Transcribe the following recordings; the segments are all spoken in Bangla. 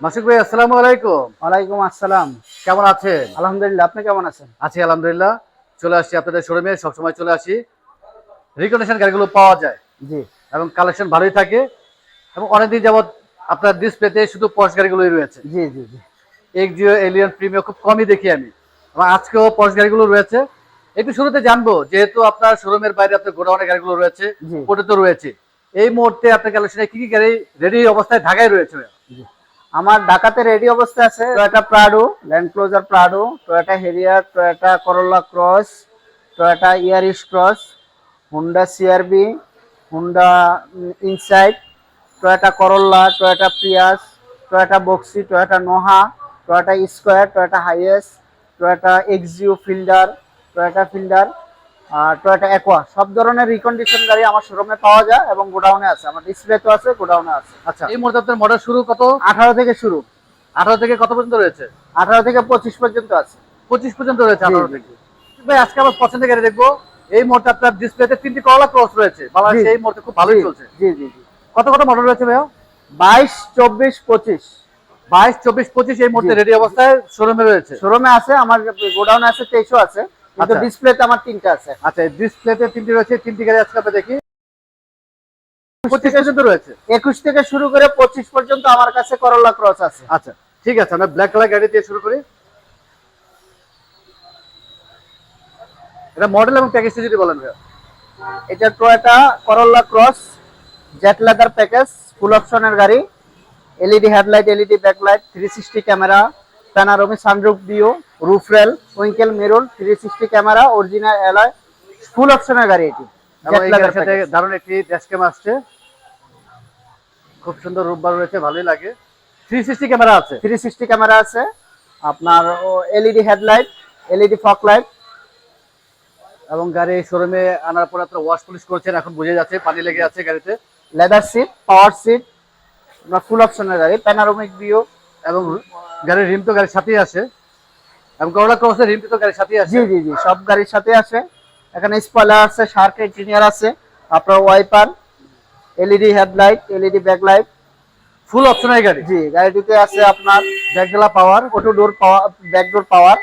মাসুক ভাই আসসালামু আলাইকুম। ওয়ালাইকুম আসসালাম। কেমন আছেন? আলহামদুলিল্লাহ আপনি কেমন আছেন? আছি আলহামদুলিল্লাহ। চলে আসছি আপনাদের শোরুমে সবসময় চলে আসি। রিকন্ডিশন গাড়িগুলো পাওয়া যায়। জি। এবং কালেকশন ভালোই থাকে। এবং অনেকদিন যাবত আপনার ডিসপ্লেতে শুধু পশ গাড়িগুলোই রয়েছে। জি জি জি। এক্সিও এলিয়ন প্রিমিয়াম খুব কমই দেখি আমি। এবং আজকেও পশ গাড়িগুলো রয়েছে। একটু শুরুতে জানব যেহেতু আপনার শোরুমের বাইরে আপনার গোডাউনের গাড়িগুলো রয়েছে জি। ওটা তো রয়েছে। এই মুহূর্তে আপনার কালেকশনে কি কি গাড়ি রেডি অবস্থায় ঢাকায় রয়েছে? আমার ঢাকাতে রেডি অবস্থা আছে Toyota Prado Land Cruiser Prado Toyota Harrier Toyota Corolla Cross Toyota Yaris Cross Honda CRV Honda Insight Toyota Corolla Toyota Prius Toyota Voxy Toyota Noah Toyota Esquire Toyota Hiace Toyota Axio Fielder Toyota Fielder Toyota Aqua সব ধরনের রিকন্ডিশন গাড়ি আমার শোরুমে পাওয়া যায় এবং গোডাউনে আছে। আমার ডিসপ্লে তো আছে গোডাউনে আছে। আচ্ছা এই মুহূর্তে আপনার মডেল শুরু কত? আঠারো থেকে শুরু। আঠারো থেকে কত পর্যন্ত রয়েছে? আঠারো থেকে পঁচিশ পর্যন্ত আছে। পঁচিশ পর্যন্ত রয়েছে আঠারো থেকে। ভাই আজকে আমার পছন্দের গাড়ি দেখব। এই মুহূর্তে আপনার ডিসপ্লেতে তিনটি করলা ক্রস রয়েছে। বাংলাদেশে এই মুহূর্তে খুব ভালোই চলছে। জি জি জি। কত কত মডেল রয়েছে ভাইয়া? বাইশ চব্বিশ পঁচিশ। বাইশ চব্বিশ পঁচিশ এই মুহূর্তে রেডি অবস্থায় শোরুমে রয়েছে। শোরুমে আছে আমার গোডাউনে আছে তেইশও আছে। কিন্তু আচ্ছা। ডিসপ্লেতে আমার তিনটা আছে। আচ্ছা ডিসপ্লেতে তিনটি রয়েছে তিনটি গাড়ি আজকে আমরা দেখি। রয়েছে। একুশ থেকে শুরু করে পঁচিশ পর্যন্ত আমার কাছে করলা ক্রস আছে। আচ্ছা ঠিক আছে আমরা ব্ল্যাক কালার গাড়ি দিয়ে শুরু করি। এটা মডেল এবং প্যাকেজটা যদি বলেন ভাইয়া। এটা Toyota Corolla Cross Z leather package full অপশনের গাড়ি LED headlight LED backlight three sixty camera panoramic sunroof view roof rail winker mirror three sixty camera original alloy full অপশনের গাড়ি এটি সাথে দারুণ একটি ড্যাশ ক্যাম আসছে। খুব সুন্দর রূপবার রয়েছে ভালোই লাগে। থ্রি সিক্সটি ক্যামেরা আছে। থ্রি সিক্সটি ক্যামেরা আছে। আপনার LED headlight LED fog light এবং গাড়ি শোরুমে আনার পর আপনার ওয়াশ পলিশ করছেন এখন বুঝে যাচ্ছে পানি লেগে আছে গাড়িতে। লেদার সিট পাওয়ার সিট আপনার ফুল অপশনের গাড়ি প্যানারোমিক ভিও এবং গাড়ির রিম তো গাড়ির সাথেই আসে এবং করোলা ক্রসের রিমটি তো গাড়ির সাথেই আসে জি জি জি সব গাড়ির সাথে আছে। এখানে স্পয়লার আছে শার্ক ইঞ্জিনিয়ার আছে আপনার wiper LED headlight LED backlight full অপশনের গাড়ি। জি গাড়িটিতে আছে আপনার ব্যাকডালা power auto door power back door power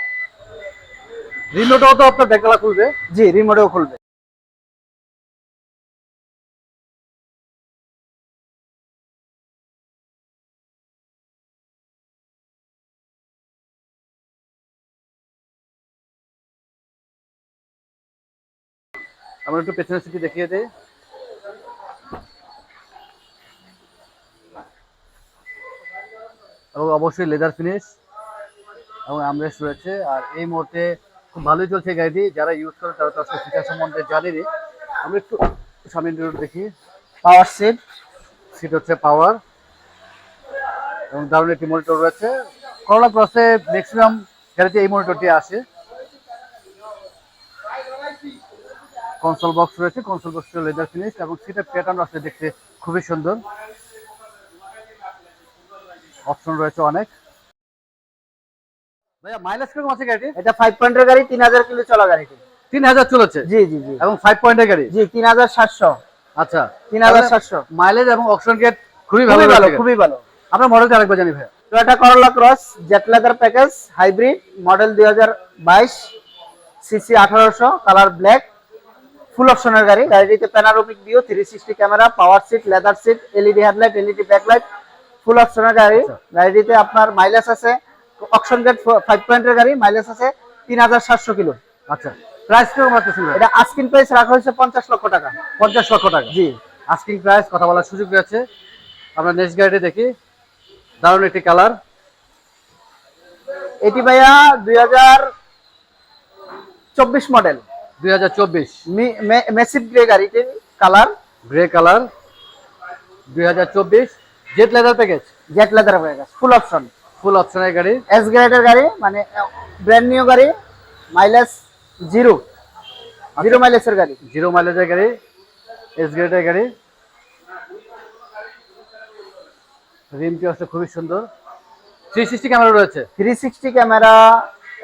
রিমোটও তো আপনার ব্যাকডালা খুলবে। জি রিমোটেও খুলবে। আমরা একটু পেছনের সিটি দেখিয়ে দিই। এবং অবশ্যই লেদার ফিনিশ এবং আমরেস্ট রয়েছে। আর এই মুহূর্তে খুব ভালোই চলছে গাড়িটি। যারা ইউজ করে তারা তো আসলে ফিচার সম্বন্ধে জানেনি। আমরা একটু সামনে রোড দেখি। পাওয়ার সিট সিট হচ্ছে পাওয়ার এবং দারুণ একটি মনিটর রয়েছে। করোলা ক্রসে ম্যাক্সিমাম গাড়িতে এই মনিটরটি আসে। কনসোল বক্স রয়েছে কনসোল বক্স লেদার ফিনিশ এবং সিটের প্যাটার্ন আসলে দেখতে খুবই সুন্দর। অপশন রয়েছে অনেক। ভাইয়া মাইলেজ কীরকম আছে গাড়িটি এটা ফাইভ পয়েন্টের গাড়ি তিন হাজার কিলো চলা গাড়িটি। তিন হাজার চলেছে? জি জি জি। এবং ফাইভ পয়েন্টের গাড়ি? জি তিন হাজার সাতশো। আচ্ছা। তিন হাজার সাতশো। মাইলেজ এবং অপশন গেট খুবই ভালো খুবই ভালো। খুবই ভালো। আপনার মডেলটা আরেকবার জানি ভাইয়া। Toyota Corolla Cross Z leather package hybrid model দুই হাজার বাইশ সিসি আঠারোশো কালার ব্ল্যাক ফুল অপশনের গাড়ি। গাড়িটিতে panoramic view three sixty camera power seat leather seat LED headlight LED backlight full অপশনের গাড়ি। গাড়িটিতে আপনার মাইলেজ আছে অপশন গেট ফাইভ পয়েন্টের গাড়ি মাইলেজ আছে তিন হাজার সাতশো কিলো। আচ্ছা। প্রাইস কীরকম রাখতেছেন ভাইয়া? এটা আস্কিন প্রাইস রাখা হয়েছে পঞ্চাশ লক্ষ টাকা। পঞ্চাশ লক্ষ টাকা? জি। আস্কিং প্রাইস কথা বলার সুযোগ রয়েছে। আমরা নেক্সট গাড়িটি দেখি। দারুণ একটি কালার এটি ভাইয়া দুই হাজার চব্বিশ model massive grey colour grey colour Z leather package Z leather full option full অপশনের গাড়ি? এস গ্রেডের গাড়ি মানে ব্র্যান্ড নিউ গাড়ি মাইলেজ জিরো জিরো মাইলেজের গাড়ি। জিরো মাইলেজের গাড়ি এস গ্রেডের গাড়ি। রিমটি আসলে খুবই সুন্দর। থ্রি সিক্সটি ক্যামেরা রয়েছে? থ্রি সিক্সটি ক্যামেরা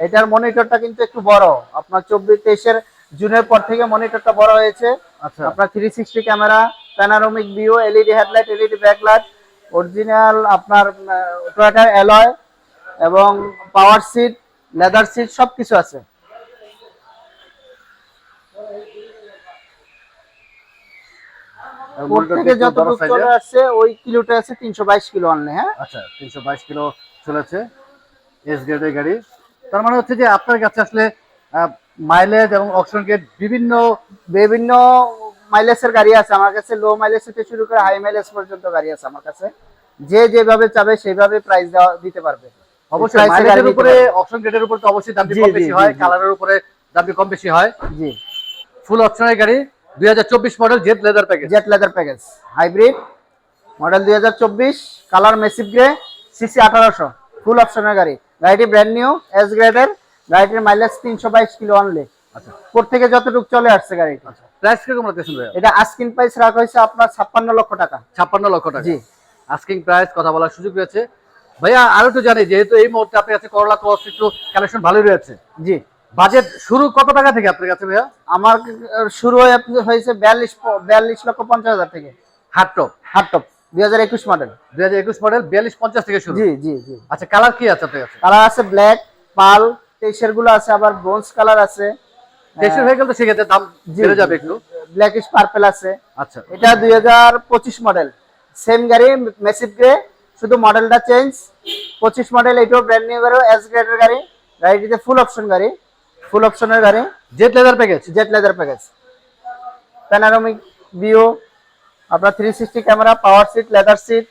এটার মনিটরটা কিন্তু একটু বড়। আপনার চব্বিশ তেইশের জুনের পর থেকে মনিটরটা বড় হয়েছে। আচ্ছা। আপনার three sixty camera panoramic view LED headlight LED backlight original আপনার টয়োটা অ্যালয় এবং পাওয়ার সিট লেদার সিট সব কিছু আছে থেকে চলে আসছে ওই কিলোটা আছে তিনশো বাইশ কিলো হ্যাঁ? আচ্ছা তিনশো বাইশ কিলো চলেছে এস গ্রেডের গাড়ি। তার মানে হচ্ছে যে আপনার কাছে আসলে মাইলেজ এবং অপশন গেট বিভিন্ন বিভিন্ন মাইলেজের গাড়ি আছে। আমার কাছে লো মাইলেজ থেকে শুরু করে হাই মাইলেজ পর্যন্ত গাড়ি আছে আমার কাছে। যে যেভাবে চাবে সেইভাবে প্রাইস দেওয়া দিতে পারবে। অবশ্যই মাইলেজের উপরে। অপশন গেটের উপরে তো অবশ্যই দাম কম বেশি হয় কালারের উপরে দাম কম বেশি হয়। জি। ফুল অপশনের গাড়ি দুই হাজার চব্বিশ model Z leather package Z leather package hybrid model দুই হাজার চব্বিশ কালার মেসিভ গ্রে সিসি আঠারোশো। ফুল অপশনের গাড়ি। গাড়িটি ব্র্যান্ড নিউ এস গ্রেডের গাড়িটির মাইলেজ তিনশো বাইশ কিলো অনলি আচ্ছা। কোর থেকে যতটুকু চলে আসছে গাড়িটি। প্রাইস কীরকম রাখতেছেন ভাইয়া এটা আস্কিন প্রাইস রাখা হয়েছে আপনার ছাপ্পান্ন লক্ষ টাকা। ছাপ্পান্ন লক্ষ টাকা। জি। আস্কিং প্রাইস কথা বলার সুযোগ রয়েছে। ভাইয়া আরও একটু জানি যেহেতু এই মুহূর্তে আপনার কাছে করলা ক্রস একটু কালেকশন ভালোই রয়েছে। জি। বাজেট শুরু কত টাকা থেকে আপনার কাছে ভাইয়া? আমার শুরু হয়েছে বিয়াল্লিশ বিয়াল্লিশ লক্ষ পঞ্চাশ হাজার থেকে। হার্ড টপ হার্টটপ দুই হাজার একুশ মডেল দুই হাজার একুশ মডেল বিয়াল্লিশ পঞ্চাশ থেকে শুরু। জি জি জি। আচ্ছা কালার কি আছে আপনার কাছে? কালার আছে ব্ল্যাক পাল তেইশেরগুলো আছে আবার ব্রোঞ্জ কালার আছে। দেশের হয়ে গেলে তো সেক্ষেত্রে দাম বেড়ে যাবে একটু। ব্ল্যাকিশ পার্পেল আছে। আচ্ছা। এটা দুই হাজার পঁচিশ মডেল সেম গাড়ি মেসিভ গ্রে শুধু মডেলটা চেঞ্জ পঁচিশ মডেল এটাও ব্র্যান্ড নিউ গাড়ি এস গ্রেডের গাড়ি গাড়িটিতে ফুল অপশন গাড়ি ফুল অপশনের গাড়ি Z leather package Z leather package panoramic view আপনার three sixty camera power seat leather seat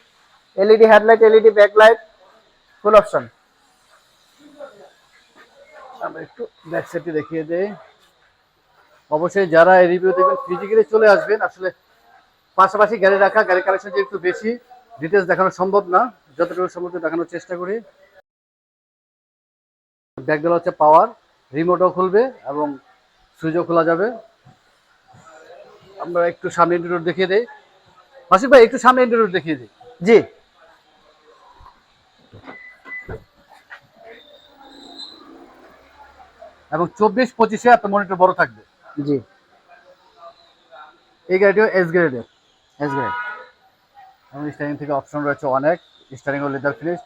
LED headlight LED backlight full option আমরা একটু ব্যাক সাইডটি দেখিয়ে দেই। অবশ্যই যারা এই রিভিউ দেখবেন ফিজিক্যালি চলে আসবেন, আসলে পাশাপাশি গাড়ি রাখা গাড়ি কালেকশন যে একটু বেশি ডিটেলস দেখানো সম্ভব না। যতটুকু সম্ভব দেখানোর চেষ্টা করি। ব্যাকডাল হচ্ছে পাওয়ার রিমোটও খুলবে এবং সুইচও খোলা যাবে। আমরা একটু সামনে ইন্টারভিউ দেখিয়ে দিই। মাসিক ভাই, একটু সামনে ইন্টারভিউ দেখিয়ে দিই। জি। এবং চব্বিশ পঁচিশে আপনার মনিটর বড় থাকবে। জি। এই গাড়িটিও এস গ্রেডের এস গ্রেড এবং স্টারিং থেকে অপশন রয়েছে অনেক স্টারিং ও লেদার ফিনিশ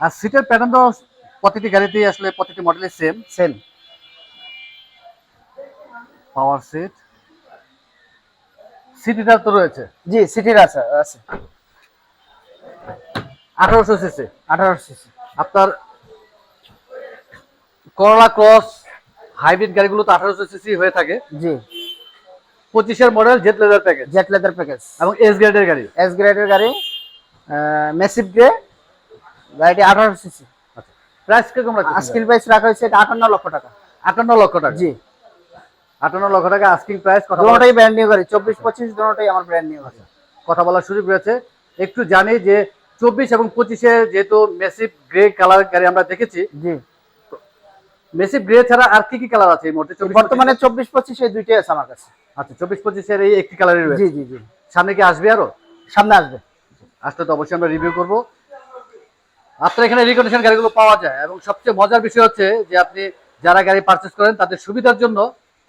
আর সিটের প্যাটার্ন তো প্রতিটি গাড়িতেই আসলে প্রতিটি মডেলে সেম সেম পাওয়ার সিট সিটিটার তো রয়েছে। জি সিটির আছে আছে। আঠারোশো সিসি আঠারো সিসি আপনার করলা ক্রস হাইব্রিড গাড়িগুলো তো আঠারোশো সিসি হয়ে থাকে। জি। পঁচিশের model Z leather package Z leather package এবং এস গ্রেডের গাড়ি। এস গ্রেডের গাড়ি মেসিভ গ্রে গাড়িটি আঠারো সিসি আচ্ছা। প্রাইস কীরকম রাখছেন আস্কিল প্রাইস রাখা হয়েছে এটা আটান্ন লক্ষ টাকা। আটান্ন লক্ষ টাকা? জি। আটান্ন লক্ষ টাকা আস্কিং প্রাইস কথা ব্র্যান্ড নিউ গাড়ি চব্বিশ পঁচিশ দুটোটাই আমার ব্র্যান্ড নিউ গাড়ি। কথা বলার সুযোগ রয়েছে। একটু জানি যে চব্বিশ এবং পঁচিশে যেহেতু মেসিভ গ্রে কালার গাড়ি আমরা দেখেছি জি। মেসিভ গ্রে ছাড়া আর কি কি কালার আছে এই মুহূর্তে? বর্তমানে চব্বিশ পঁচিশ এই দুইটাই আছে আমার কাছে। আচ্ছা চব্বিশ পঁচিশের এই একটি কালারই রয়েছে? জি জি জি। সামনে কি আসবে আরও? সামনে আসবে। আসলে তো অবশ্যই আমরা রিভিউ করব। আপনার এখানে রিকন্ডিশন গাড়িগুলো পাওয়া যায় এবং সবচেয়ে মজার বিষয় হচ্ছে যে আপনি যারা গাড়ি পারচেস করেন তাদের সুবিধার জন্য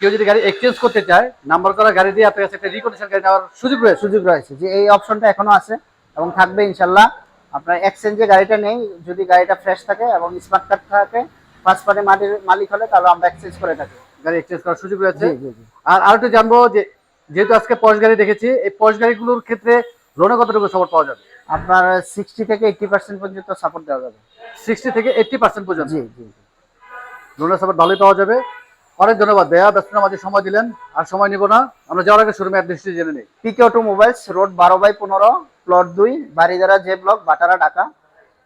কেউ যদি গাড়ি এক্সচেঞ্জ করতে চায় নাম্বার করা গাড়ি দিয়ে আপনার কাছে একটা রিকন্ডিশন গাড়ি নেওয়ার সুযোগ রয়েছে। সুযোগ রয়েছে যে এই অপশনটা এখনও আছে এবং থাকবে ইনশাল্লাহ। আপনার এক্সচেঞ্জে গাড়িটা নেই যদি গাড়িটা ফ্রেশ থাকে এবং স্মার্ট কার্ড থাকে ফার্স্ট পার্টি মাটির মালিক হলে তাহলে আমরা এক্সচেঞ্জ করে থাকি। গাড়ি এক্সচেঞ্জ করার সুযোগ রয়েছে। আর আর একটু জানব যে যেহেতু আজকে পশ গাড়ি দেখেছি এই পশ গাড়িগুলোর ক্ষেত্রে লোনে কতটুকু সাপোর্ট পাওয়া যাবে? আপনার সিক্সটি থেকে এইটটি পার্সেন্ট পর্যন্ত সাপোর্ট দেওয়া যাবে। সিক্সটি থেকে এইটটি পার্সেন্ট পর্যন্ত? জি জি লোনের সাপোর্ট ভালোই পাওয়া যাবে। অনেক ধন্যবাদ দেয়া ব্যস্ত মাঝে সময় দিলেন। আর সময় নিব না। আমরা যাওয়ার আগে শোরুমে অ্যাড্রেসটি জেনে নিই। পিকে অটো মোবাইলস রোড বারো বাই পনেরো প্লট দুই Baridhara J block Bhatara Dhaka.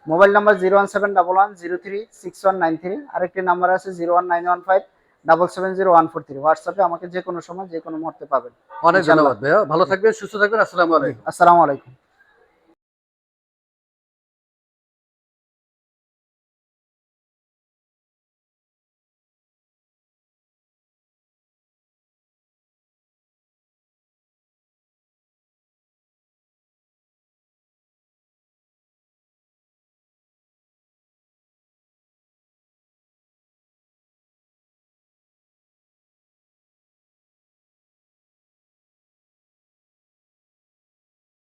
Mobile number zero one seven double one zero three six one nine three আরেকটি নাম্বার আছে zero one nine one five double seven zero one four three হোয়াটসঅ্যাপে আমাকে যে কোনো সময় যে কোনো মুহূর্তে পাবেন। অনেক ধন্যবাদ ভাইয়া। ভালো থাকবেন সুস্থ থাকবেন। আসসালামু আলাইকুম। আসসালামু আলাইকুম।